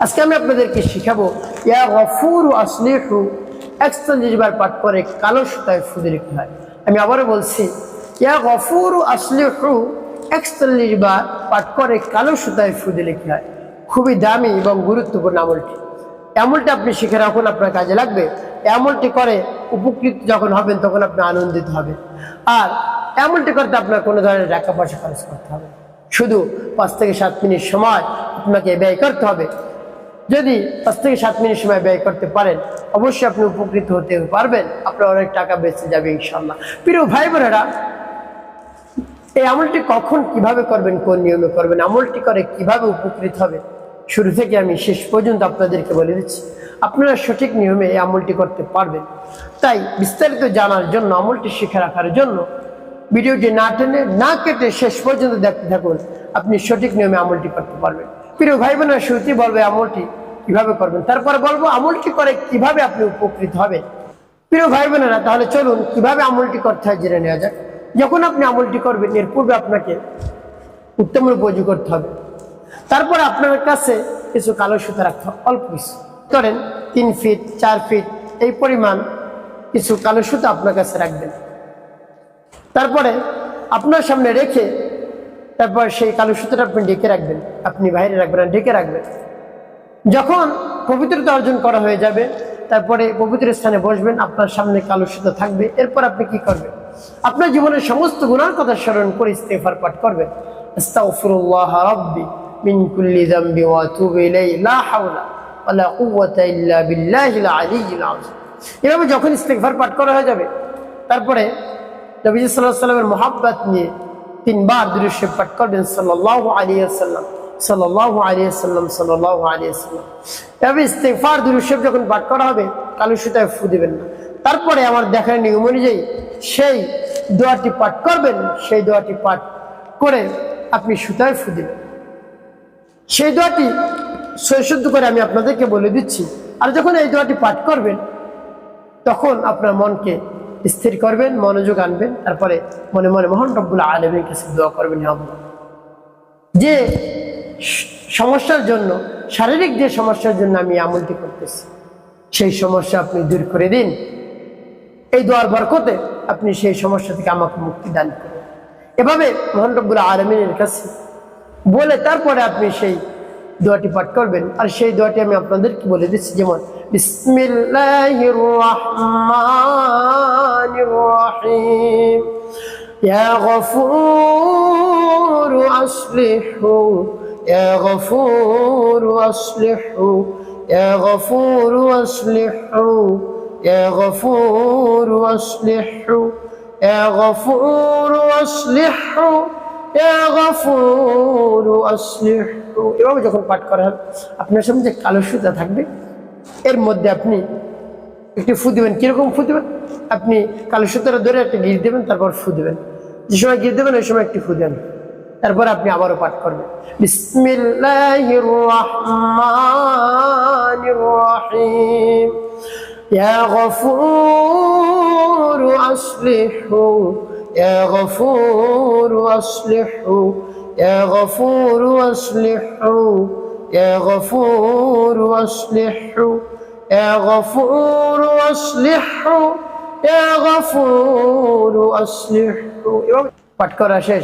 আজকে আমি আপনাদেরকে শিখাবো, ইয়া গফুর আসলিহু, একচল্লিশ বার পাঠ করে কালো সুতায় ফুদে লিখতে হয়। আমি আবারও বলছি, ইয়া গফুর আসলিহু, একচল্লিশ বার পাঠ করে কালো সুতায় ফুদে লিখতে হয়। খুবই দামি এবং গুরুত্বপূর্ণ আমলটি। আমলটা আপনি শিখে রাখুন, আপনার কাজে লাগবে। এই আমলটি করে উপকৃত যখন হবেন, তখন আপনি আনন্দিত হবেন। আর আমলটি করতে আপনার কোনো ধরনের টাকা পয়সা খরচ করতে হবে। শুধু পাঁচ থেকে সাত মিনিট সময় আপনাকে ব্যয় করতে হবে। যদি পাঁচ থেকে সাত মিনিট সময় ব্যয় করতে পারেন, অবশ্যই আপনি উপকৃত হতে পারবেন। আপনার অনেক টাকা বেঁচে যাবে ইনশাল্লাহ প্রিয় ভাই বোনেরা এই আমলটি কখন কীভাবে করবেন, কোন নিয়মে করবেন, আমলটি করে কীভাবে উপকৃত হবে শুরু থেকে আমি শেষ পর্যন্ত আপনাদেরকে বলে দিচ্ছি। আপনারা সঠিক নিয়মে এই আমলটি করতে পারবেন। তাই বিস্তারিত জানার জন্য, আমলটি শিখে রাখার জন্য ভিডিওটি না টেনে, না কেটে শেষ পর্যন্ত দেখতে থাকুন। আপনি সঠিক নিয়মে আমলটি করতে পারবেন। প্রিয় ভাই বোনেরা শুরুতেই বলবে আমলটি কীভাবে করবেন? তারপরে বলব, আমলটি করে কীভাবে আপনি উপকৃত হবেন? প্রিয় ভাই বোনেরা তাহলে চলুন, কীভাবে আমলটি করতে হয় জেনে নেওয়া যাক। যখন আপনি আমলটি করবেন, এর পূর্বে আপনাকে উত্তম অজু করতে হবে। তারপর আপনার কাছে কিছু কালো সুতা রাখতে হবে, অল্প কিছু। করেন তিন ফিট, চার ফিট, এই পরিমাণ কিছু কালো সুতা আপনার কাছে রাখবেন। তারপরে আপনার সামনে রেখে তারপর সেই কালো সুতাটা আপনি ডেকে রাখবেন। আপনি বাইরে রাখবেন না ডেকে রাখবেন। যখন পবিত্রতা অর্জন করা হয়ে যাবে, তারপরে পবিত্র স্থানে বসবেন, আপনার সামনে কালো সুতো থাকবে, এরপর আপনি কি করবেন? আপনার জীবনের সমস্ত গুণার কথা স্মরণ করে ইস্তেফার পাঠ করবেন। এভাবে যখন ইস্তেগফার পাঠ করা হয়ে যাবে, তারপরে নবী সাল্লাল্লাহু আলাইহি সাল্লামের মহাব্বত নিয়ে তিনবার দৃশ্য পাঠ করবেন সাল্লাল্লাহু আলাইহি ওয়াসাল্লাম। যখন পাঠ করা হবে, কালো সুতায় ফু দিবেন না। তারপরে আমার দেখার নিয়ম অনুযায়ী সেই দোয়াটি পাঠ করবেন, সেই দোয়াটি পাঠ করে আপনি সুতায় ফু দিবেন। সেই দোয়াটি সৈশুদ্ধ করে আমি আপনাদেরকে বলে দিচ্ছি। আর যখন এই দোয়াটি পাঠ করবেন, তখন আপনার মনকে স্থির করবেন, মনোযোগ আনবেন, তারপরে মনে মনে মোহন রব্বুল আলমের কাছে দোয়া করবেন যে সমস্যার জন্য, শারীরিক যে সমস্যার জন্য আমি আমলটি করতেছি, সেই সমস্যা আপনি দূর করে দিন। এই দোয়ার বরকতে আপনি সেই সমস্যা থেকে আমাকে মুক্তি দান করুন। এভাবে মোহন রব্বুল আলমিনের কাছে বলে তারপরে আপনি সেই দোয়াটি পাঠ করবেন। আর সেই দোয়াটি আমি আপনাদেরকে বলে দিচ্ছি, যেমন, বিসমিল্লাহির রহমানির রহিম। ইয়া ইয়া গফুর আসলিহু ইয়া গফুর আসলিহু ইয়া গফুর আসলিহু ইয়া গফুর আসলিহু ইয়া গফুর আসলিহু এভাবে যখন পাঠ করা হবে আপনার সামনে যে কালো সুতা থাকবে, এর মধ্যে আপনি একটি ফু দিবেন। কীরকম ফু দেবেন? আপনি কালো সুতাটা ধরে একটা গির দেবেন, তারপর ফু দেবেন। যে সময় গির দেবেন, ওই সময় একটি ফু দেন। তারপর আপনি আবারও পাঠ করবেন বিসমিল্লাহির রহমানির রহিম ইয়া গফুর আসলিহু ইয়া গফুর আসলিহু ইয়া গফুর আসলিহু ইয়া গফুর আসলিহু يا غفور أصلحه يا غفور أصلحه এভাবে পাঠ করা শেষ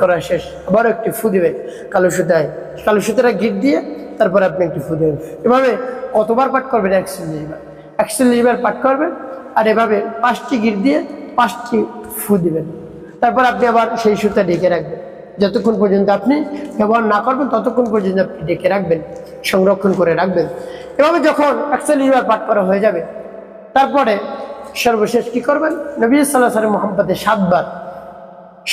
করা শেষ। আবার একটি ফু দিবেন কালো সুতায়। কালো সুতাটা গিট দিয়ে তারপর আপনি একটি ফু দেবেন। এভাবে কতবার পাঠ করবেন? একচল্লিশ বার একচল্লিশ বার পাঠ করবেন আর এভাবে পাঁচটি গিট দিয়ে পাঁচটি ফু দিবেন। তারপর আপনি আবার সেই সুতা ডেকে রাখবেন। যতক্ষণ পর্যন্ত আপনি ব্যবহার না করবেন, ততক্ষণ পর্যন্ত আপনি ডেকে রাখবেন, সংরক্ষণ করে রাখবেন। এভাবে যখন একচল্লিশ বার পাঠ করা হয়ে যাবে, তারপরে সর্বশেষ কি করবেন নবী সাল্লাহ সাল্লাম মোহাম্মদে সাতবার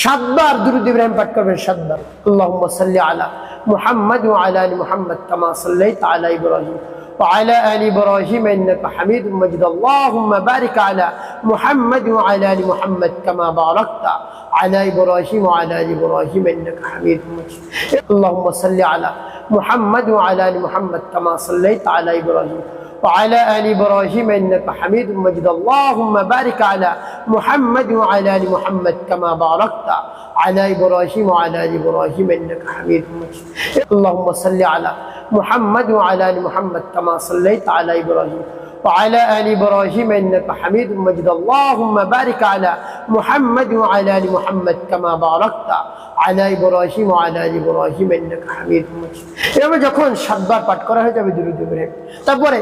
সাতবার দুরুদ ইব্রাহিম পাঠ করবেন সাতবার আল্লাহুম্মা সাল্লি আলা মুহাম্মদ ওয়া আলা আলি মুহাম্মদ কামা সাল্লাইতা আলা ইব্রাহিম وعلى آل إبراهيم إنك حميد مجيد اللهم بارك على محمد وعلى آل محمد كما باركت على إبراهيم وعلى آل إبراهيم إنك حميد مجيد اللهم صل على محمد وعلى آل محمد كما صليت على إبراهيم وعلى آل إبراهيم إنك حميد مجيد اللهم بارك على محمد وعلى آل محمد كما باركت على إبراهيم وعلى آل إبراهيم إنك حميد مجيد اللهم صل على محمد وعلى آل محمد كما صليت على إبراهيم وعلى آل إبراهيم إنك حميد مجيد اللهم بارك على محمد وعلى آل محمد كما باركت على إبراهيم وعلى آل إبراهيم إنك حميد مجيد এভাবে যখন সাতবার পাঠ করা হয়ে যাবে দুরুদ ইব্রাহিম তারপরে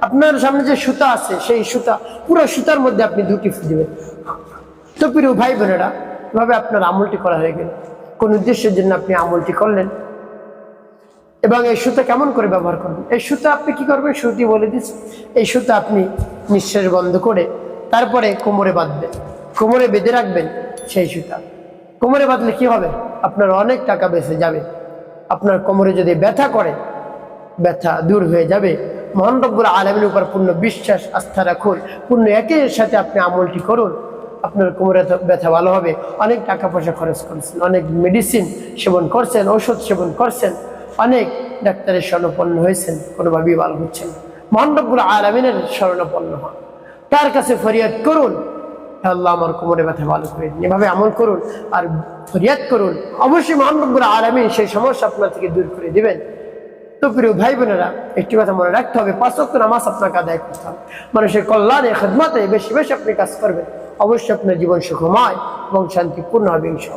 আপনার সামনে যে সুতা আছে, সেই সুতা, পুরো সুতার মধ্যে আপনি দুটি দিবেন। তো প্রিয় ভাই বোনেরা, এভাবে আপনার আমলটি করা হয়ে গেল। কোন উদ্দেশ্যের জন্য আপনি আমলটি করলেন? এবং এই সুতা কেমন করে ব্যবহার করবেন? এই সুতা আপনি কি করবেন? সুতি বলে দিচ্ছি। এই সুতা আপনি নিঃশ্বাস বন্ধ করে তারপরে কোমরে বাঁধবেন। কোমরে বেঁধে রাখবেন সেই সুতা। কোমরে বাঁধলে কি হবে? আপনার অনেক টাকা বেঁচে যাবে। আপনার কোমরে যদি ব্যথা করে, ব্যথা দূর হয়ে যাবে। মহান রব্বুল আলমীর উপর পূর্ণ বিশ্বাস, আস্থা রাখুন। পূর্ণ একের সাথে আপনি আমলটি করুন। আপনার কোমরে ব্যথা ভালো হবে। অনেক টাকা পয়সা খরচ করছেন। অনেক মেডিসিন সেবন করছেন, ঔষধ সেবন করছেন। অনেক ডাক্তারের স্বর্ণপন্ন হয়েছেন। কোনোভাবেই ভালো হচ্ছেন মহান আলমিনের স্বর্ণপন্ন হন। তার কাছে ফরিয়াদ করুন। আল্লাহ, আমার কোমরে ব্যথা ভালো করে এভাবে আমল করুন আর ফরিয়াদ করুন। অবশ্যই মহান রব্বুল আলমিন সেই সমস্যা আপনার থেকে দূর করে দিবেন। তো প্রিয় ভাই বোনেরা একটি কথা মনে রাখতে হবে পাঁচক নামাজ আপনাকে আদায় করতে হবে। মানুষের কল্যাণে, খেদমাতে বেশি বেশি আপনি কাজ করবেন। অবশ্যই আপনার জীবন সুখময় এবং শান্তিপূর্ণ হবে, ইনশাআল্লাহ।